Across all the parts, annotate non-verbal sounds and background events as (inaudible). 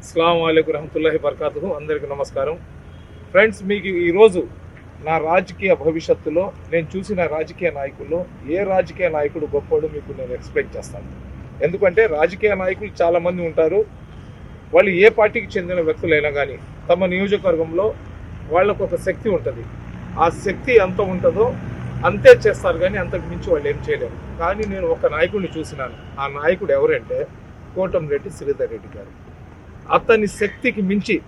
అస్సలం అయికు రహమతుల్లాహి బర్కాతు అందరికీ నమస్కారం. ఫ్రెండ్స్ మీకు ఈరోజు నా రాజకీయ భవిష్యత్తులో నేను చూసిన రాజకీయ నాయకుల్లో ఏ రాజకీయ నాయకుడు గొప్పోడు మీకు నేను ఎక్స్ప్లెయిన్ చేస్తాను. ఎందుకంటే రాజకీయ నాయకులు చాలామంది ఉంటారు. వాళ్ళు ఏ పార్టీకి చెందిన వ్యక్తులైనా కానీ తమ నియోజకవర్గంలో వాళ్ళకు ఒక శక్తి ఉంటుంది. ఆ శక్తి ఎంత ఉంటుందో అంతే చేస్తారు కానీ అంతకు మించి వాళ్ళు ఏం చేయలేరు. కానీ నేను ఒక నాయకుడిని చూసినాను. ఆ నాయకుడు ఎవరంటే కోటం రెడ్డి శ్రీధర్ రెడ్డి గారు. అతని శక్తికి మించి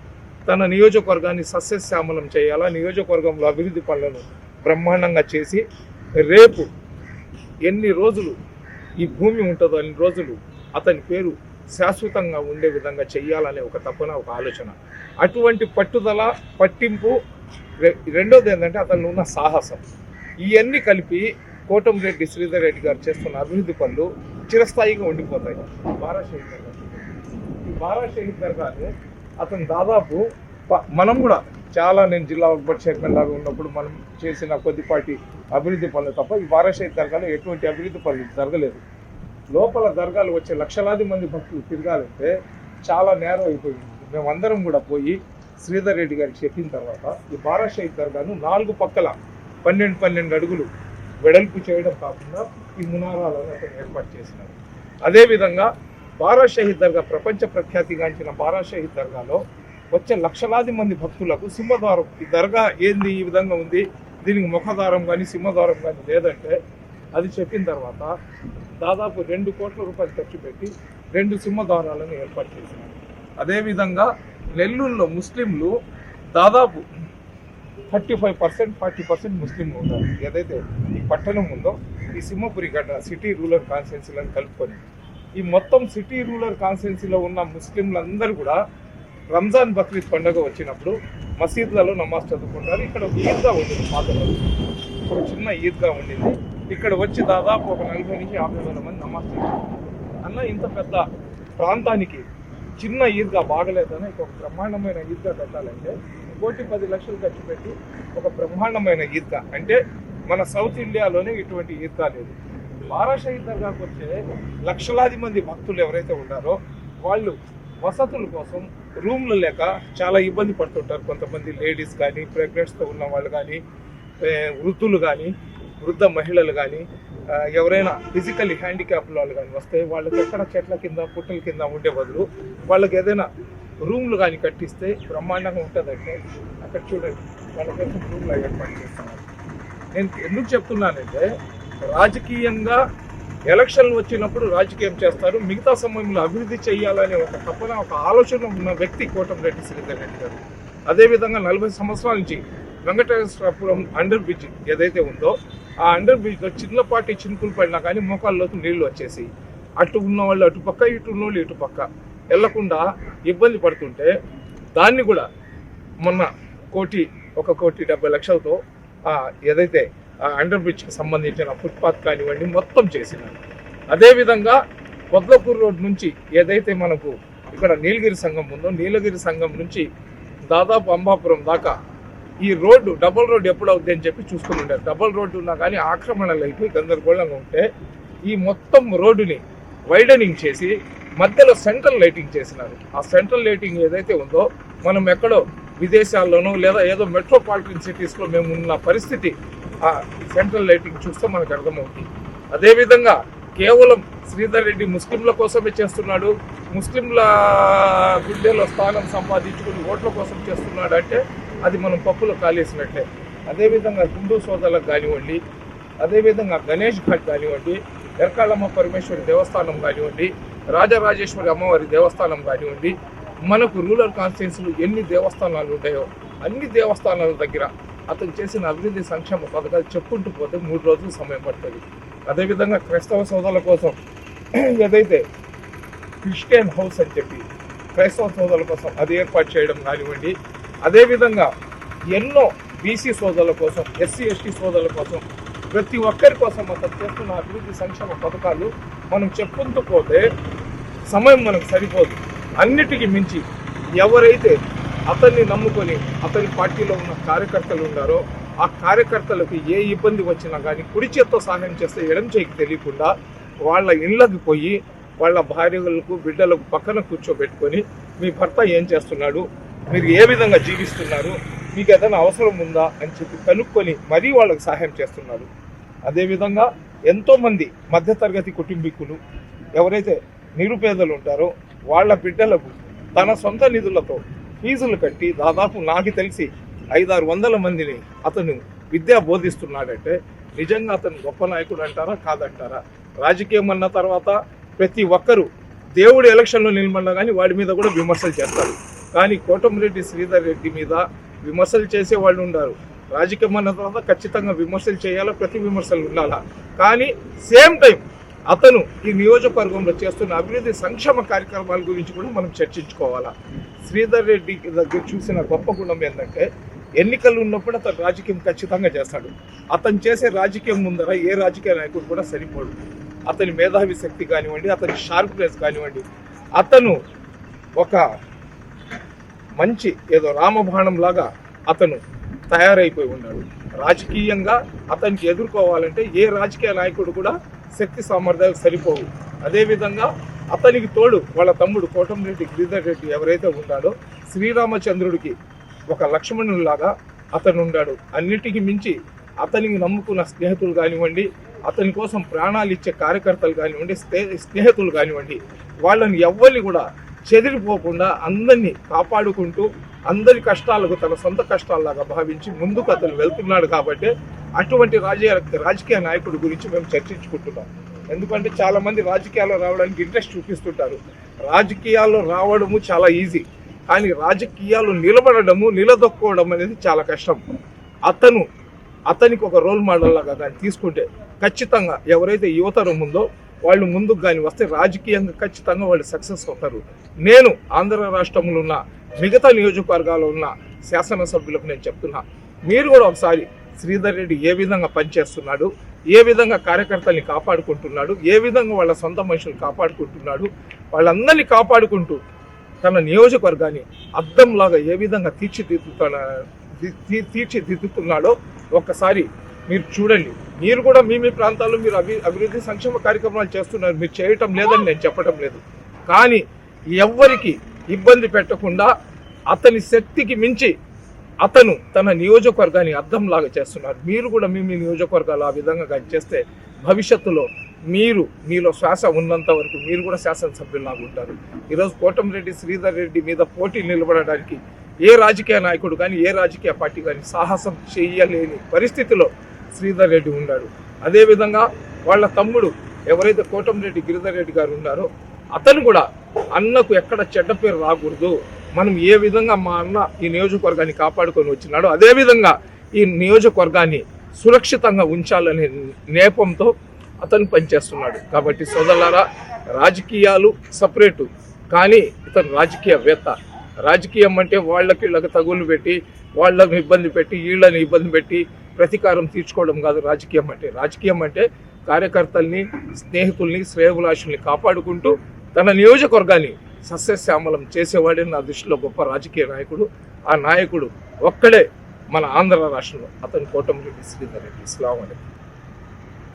తన నియోజకవర్గాన్ని సస్యశ్యామలం చేయాలా? నియోజకవర్గంలో అభివృద్ధి పనులను బ్రహ్మాండంగా చేసి రేపు ఎన్ని రోజులు ఈ భూమి ఉంటుందో అన్ని రోజులు అతని పేరు శాశ్వతంగా ఉండే విధంగా చెయ్యాలనే ఒక తపన ఒక ఆలోచన. అటువంటి పట్టుదల పట్టింపు రె- రెండోది ఏంటంటే అతను ఉన్న సాహసం. ఇవన్నీ కలిపి కోటంరెడ్డి శ్రీధర్ రెడ్డి గారు చేస్తున్న అభివృద్ధి పనులు చిరస్థాయిగా ఉండిపోతాయి. బారా ఈ బారా షహీద్ దర్గాని అతను దాదాపు ప- మనం కూడా చాలా నేను జిల్లా ఒకటి చైర్మన్ లాగా ఉన్నప్పుడు మనం చేసిన కొద్దిపాటి అభివృద్ధి పనులు తప్ప ఈ బారా దర్గాలో ఎటువంటి అభివృద్ధి పనులు జరగలేదు. లోపల దర్గాలు వచ్చే లక్షలాది మంది భక్తులు తిరగాలంటే చాలా నేరం అయిపోయింది. మేమందరం కూడా పోయి శ్రీధర్ రెడ్డి గారికి చెప్పిన తర్వాత ఈ బారా దర్గాను నాలుగు పక్కల పన్నెండు పన్నెండు అడుగులు వెడల్పు చేయడం కాకుండా ఈ మునారాలను అతను ఏర్పాటు చేసినారు. అదేవిధంగా బారా షహీద్ దర్గా ప్రపంచ ప్రఖ్యాతిగాంచిన బారా షహీద్ దర్గాలో వచ్చే లక్షలాది మంది భక్తులకు సింహద్వారం ఈ దర్గా ఏంది ఈ విధంగా ఉంది దీనికి ముఖద్వారం కానీ సింహద్వారం కానీ లేదంటే అది చెప్పిన తర్వాత దాదాపు రెండు కోట్ల రూపాయలు ఖర్చు పెట్టి రెండు సింహద్వారాలను ఏర్పాటు చేసినారు అదేవిధంగా నెల్లూరులో ముస్లింలు దాదాపు thirty five percent forty percent ముస్లింలు ఉంటారు. ఏదైతే ఈ పట్టణం ఉందో ఈ సింహపురి గడ్డ సిటీ రూరల్ కాన్స్టిట్యున్సీలను కలుపుకొని ఈ మొత్తం సిటీ రూరల్ కాన్స్టిట్యున్సీలో ఉన్న ముస్లింలందరూ కూడా రంజాన్ బక్రీద్ పండుగ వచ్చినప్పుడు మసీద్లలో నమాజ్ చదువుకుంటారు. ఇక్కడ ఒక ఈద్గా ఉండింది పాతలో ఒక చిన్న ఈద్గా ఉండింది. ఇక్కడ వచ్చి దాదాపు ఒక నలభై నుంచి యాభై వేల మంది నమాజ్ చేస్తారు అన్న ఇంత పెద్ద ప్రాంతానికి చిన్న ఈద్గా బాగలేదని ఒక బ్రహ్మాండమైన ఈద్గా కట్టాలంటే కోటి పది లక్షలు ఖర్చు పెట్టి ఒక బ్రహ్మాండమైన ఈద్గా. అంటే మన సౌత్ ఇండియాలోనే ఇటువంటి ఈద్గా లేదు. బారాషహీద్ దర్గాకు వచ్చే లక్షలాది మంది భక్తులు ఎవరైతే ఉన్నారో వాళ్ళు వసతుల కోసం రూమ్లు లేక చాలా ఇబ్బంది పడుతుంటారు. కొంతమంది లేడీస్ కానీ ప్రెగ్నెంట్స్తో ఉన్న వాళ్ళు కానీ వృద్ధులు కానీ వృద్ధ మహిళలు కానీ ఎవరైనా ఫిజికల్లీ హ్యాండిక్యాప్ వాళ్ళు కానీ వస్తే వాళ్ళకి ఎక్కడ చెట్ల కింద పుట్టల కింద ఉండే బదులు వాళ్ళకి ఏదైనా రూమ్లు కానీ కట్టిస్తే బ్రహ్మాండంగా ఉంటుందంటే అక్కడ చూడండి. వాళ్ళకైతే రూమ్లు ఏర్పాటు చేస్తున్నారు. నేను ఎందుకు చెప్తున్నానంటే రాజకీయంగా ఎలక్షన్లు వచ్చినప్పుడు రాజకీయం చేస్తారు. మిగతా సమయంలో అభివృద్ధి చేయాలనే ఒక తపన ఒక ఆలోచన ఉన్న వ్యక్తి కోటంరెడ్డి శ్రీధర్ రెడ్డి గారు. అదేవిధంగా నలభై సంవత్సరాల నుంచి వెంకటేశ్వరపురం అండర్ బ్రిడ్జ్ ఏదైతే ఉందో ఆ అండర్ బ్రిడ్జ్లో చిన్నపాటి చినుకులు పడినా కానీ మోకాళ్ళలోకి నీళ్ళు వచ్చేసి అటు ఉన్న వాళ్ళు అటు పక్క ఇటు ఉన్న వాళ్ళు ఇటు పక్క వెళ్ళకుండా ఇబ్బంది పడుతుంటే దాన్ని కూడా మొన్న కోటి ఒక కోటి డెబ్బై లక్షలతో ఏదైతే అండర్ బ్రిడ్జ్కి సంబంధించిన ఫుట్పాత్ కానివ్వండి మొత్తం చేసినారు. అదేవిధంగా పొద్లపూర్ రోడ్ నుంచి ఏదైతే మనకు ఇక్కడ నీలగిరి సంఘం ఉందో నీలగిరి సంఘం నుంచి దాదాపు అంబాపురం దాకా ఈ రోడ్డు డబుల్ రోడ్డు ఎప్పుడు అవుద్ది అని చెప్పి చూసుకుని ఉండారు. డబుల్ రోడ్డు ఉన్నా కానీ ఆక్రమణలు అయిపోయి గందరగోళంగా ఉంటే ఈ మొత్తం రోడ్డుని వైడనింగ్ చేసి మధ్యలో సెంట్రల్ లైటింగ్ చేసినారు. ఆ సెంట్రల్ లైటింగ్ ఏదైతే ఉందో మనం ఎక్కడో విదేశాల్లోనూ లేదా ఏదో మెట్రోపాలిటన్ సిటీస్లో మేము ఉన్న పరిస్థితి ఆ సెంట్రల్ లైటింగ్ చూస్తే మనకు అర్థమవుతుంది. అదేవిధంగా కేవలం శ్రీధర్ రెడ్డి ముస్లింల కోసమే చేస్తున్నాడు ముస్లింల గుడ్డెలో స్థానం సంపాదించుకుని ఓట్ల కోసం చేస్తున్నాడు అంటే అది మనం పప్పులో కాలేసినట్లే. అదేవిధంగా హిందూ సోదరులకు కానివ్వండి అదేవిధంగా గణేష్ ఘాట్ కానివ్వండి ఎర్కాళమ్మ పరమేశ్వరి దేవస్థానం కానివ్వండి రాజరాజేశ్వరి అమ్మవారి దేవస్థానం కానివ్వండి మనకు రూరల్ కాన్స్టిట్యున్సీలు ఎన్ని దేవస్థానాలు ఉంటాయో అన్ని దేవస్థానాల దగ్గర అతను చేసిన అభివృద్ధి సంక్షేమ పథకాలు చెప్పుకుంటూ పోతే మూడు రోజులు సమయం పడుతుంది. అదేవిధంగా క్రైస్తవ సోదరుల కోసం (clears throat) ఏదైతే క్రిస్టియన్ హౌస్ అని చెప్పి క్రైస్తవ సోదరుల కోసం అది ఏర్పాటు చేయడం కానివ్వండి అదేవిధంగా ఎన్నో బీసీ సోదరుల కోసం ఎస్సీ ఎస్టీ సోదరుల కోసం ప్రతి ఒక్కరి కోసం అతను చేస్తున్న అభివృద్ధి సంక్షేమ పథకాలు మనం చెప్పుకుంటూ పోతే సమయం మనకు సరిపోదు. అన్నిటికీ మించి ఎవరైతే అతన్ని నమ్ముకొని అతని పార్టీలో ఉన్న కార్యకర్తలు ఉన్నారో ఆ కార్యకర్తలకు ఏ ఇబ్బంది వచ్చినా కానీ కుడి చేత్తో సహాయం చేస్తే ఎడం చేయికి తెలియకుండా వాళ్ళ ఇళ్ళకి పోయి వాళ్ళ భార్యలకు బిడ్డలకు పక్కన కూర్చోబెట్టుకొని మీ భర్త ఏం చేస్తున్నాడు? మీరు ఏ విధంగా జీవిస్తున్నారు? మీకు ఏదైనా అవసరం ఉందా? అని చెప్పి కనుక్కొని మరీ వాళ్ళకి సహాయం చేస్తున్నారు. అదేవిధంగా ఎంతోమంది మధ్యతరగతి కుటుంబీకులు ఎవరైతే నిరుపేదలు ఉంటారో వాళ్ళ బిడ్డలకు తన సొంత నిధులతో ఫీజులు కట్టి దాదాపు నాకు తెలిసి ఐదారు వందల మందిని అతను విద్య బోధిస్తున్నాడంటే నిజంగా అతను గొప్ప నాయకుడు అంటారా కాదంటారా? రాజకీయం అన్న తర్వాత ప్రతి ఒక్కరూ దేవుడు ఎలక్షన్లో నిలబడినా కానీ వాడి మీద కూడా విమర్శలు చేస్తారు. కానీ కోటమిరెడ్డి శ్రీధర్ రెడ్డి మీద విమర్శలు చేసే వాళ్ళు ఉన్నారు రాజకీయం అన్న తర్వాత ఖచ్చితంగా విమర్శలు చేయాలా ప్రతి విమర్శలు ఉండాలా? కానీ సేమ్ టైం అతను ఈ నియోజకవర్గంలో చేస్తున్న అభివృద్ధి సంక్షేమ కార్యక్రమాల గురించి కూడా మనం చర్చించుకోవాలా? శ్రీధర్ రెడ్డి దగ్గర చూసిన గొప్ప గుణం ఏంటంటే ఎన్నికలు ఉన్నప్పుడు అతను రాజకీయం ఖచ్చితంగా చేస్తాడు. అతను చేసే రాజకీయం ముందర ఏ రాజకీయ నాయకుడు కూడా సరిపోడు. అతని మేధావి శక్తి కానివ్వండి అతని షార్ప్నెస్ కానివ్వండి. అతను ఒక మంచి ఏదో రామబాణం లాగా అతను తయారైపోయి ఉన్నాడు. రాజకీయంగా అతనికి ఎదుర్కోవాలంటే ఏ రాజకీయ నాయకుడు కూడా శక్తి సామర్థ్యాలు సరిపోవు. అదేవిధంగా అతనికి తోడు వాళ్ళ తమ్ముడు కోటంరెడ్డి గిరిధర్ రెడ్డి ఎవరైతే ఉన్నాడో శ్రీరామచంద్రుడికి ఒక లక్ష్మణులాగా అతను ఉన్నాడు అన్నిటికీ మించి అతనికి నమ్ముకున్న స్నేహితులు కానివ్వండి అతని కోసం ప్రాణాలు ఇచ్చే కార్యకర్తలు కానివ్వండి స్నే- స్నేహితులు కానివ్వండి వాళ్ళని ఎవ్వరిని కూడా చెదిరిపోకుండా అందరినీ కాపాడుకుంటూ అందరి కష్టాలకు తన సొంత కష్టాల్లాగా భావించి ముందుకు అతను వెళ్తున్నాడు కాబట్టి అటువంటి రాజకీయ రాజకీయ నాయకుడి గురించి మేము చర్చించుకుంటున్నాం. ఎందుకంటే చాలామంది రాజకీయాల్లో రావడానికి ఇంట్రెస్ట్ చూపిస్తుంటారు. రాజకీయాల్లో రావడము చాలా ఈజీ. కానీ రాజకీయాలు నిలబడడము నిలదొక్కోవడం అనేది చాలా కష్టం. అతను అతనికి ఒక రోల్ మోడల్ లాగా దాన్ని తీసుకుంటే ఖచ్చితంగా ఎవరైతే యువతరం ఉందో వాళ్ళు ముందుకు కానీ వస్తే రాజకీయంగా ఖచ్చితంగా వాళ్ళు సక్సెస్ అవుతారు. నేను ఆంధ్ర రాష్ట్రంలో ఉన్న మిగతా నియోజకవర్గాల్లో ఉన్న శాసనసభ్యులకు నేను చెప్తున్నా. మీరు కూడా ఒకసారి శ్రీధర్ రెడ్డి ఏ విధంగా పనిచేస్తున్నాడు ఏ విధంగా కార్యకర్తల్ని కాపాడుకుంటున్నాడు ఏ విధంగా వాళ్ళ సొంత మనుషులు కాపాడుకుంటున్నాడు వాళ్ళందరినీ కాపాడుకుంటూ తన నియోజకవర్గాన్ని అద్దంలాగా ఏ విధంగా తీర్చిదిద్దుతున్నా తీ- తీర్చిదిద్దుతున్నాడో ఒక్కసారి మీరు చూడండి. మీరు కూడా మీ మీ ప్రాంతాల్లో మీరు అభి అభివృద్ధి సంక్షేమ కార్యక్రమాలు చేస్తున్నారు. మీరు చేయటం లేదని నేను చెప్పటం లేదు. కానీ ఎవ్వరికి ఇబ్బంది పెట్టకుండా అతని శక్తికి మించి అతను తన నియోజకవర్గాన్ని అర్థంలాగా చేస్తున్నారు మీరు కూడా మీ మీ నియోజకవర్గాలు ఆ విధంగా చేస్తే భవిష్యత్తులో మీరు మీలో శ్వాస ఉన్నంత వరకు మీరు కూడా శాసనసభ్యులాగా ఉంటారు. ఈరోజు కోటంరెడ్డి శ్రీధర్ రెడ్డి మీద పోటీ నిలబడడానికి ఏ రాజకీయ నాయకుడు కానీ ఏ రాజకీయ పార్టీ కానీ సాహసం చేయలేని పరిస్థితిలో శ్రీధర్ రెడ్డి ఉన్నాడు. అదేవిధంగా వాళ్ళ తమ్ముడు ఎవరైతే కోటంరెడ్డి గిరిధర్ రెడ్డి గారు ఉన్నారో అతను కూడా అన్నకు ఎక్కడ చెడ్డ పేరు రాకూడదు. మనం ఏ విధంగా మా అన్న ఈ నియోజకవర్గాన్ని కాపాడుకొని వచ్చినాడో అదేవిధంగా ఈ నియోజకవర్గాన్ని సురక్షితంగా ఉంచాలనే నేపంతో అతను పనిచేస్తున్నాడు. కాబట్టి సోదరులారా రాజకీయాలు సపరేటు కానీ ఇతను రాజకీయవేత్త. రాజకీయం అంటే వాళ్ళకి వీళ్ళకి తగులు పెట్టి వాళ్ళని ఇబ్బంది పెట్టి వీళ్ళని ఇబ్బంది పెట్టి ప్రతీకారం తీర్చుకోవడం కాదు రాజకీయం అంటే. రాజకీయం అంటే కార్యకర్తల్ని స్నేహితుల్ని శ్రేయభిలాషుల్ని కాపాడుకుంటూ తన నియోజకవర్గాన్ని సస్యశ్యామలం చేసేవాడే నా దృష్టిలో గొప్ప రాజకీయ నాయకుడు. ఆ నాయకుడు ఒక్కడే మన ఆంధ్ర రాష్ట్రంలో. అతని కోటమిరెడ్డి శ్రీధర్ రెడ్డి ఇస్లాం అనేది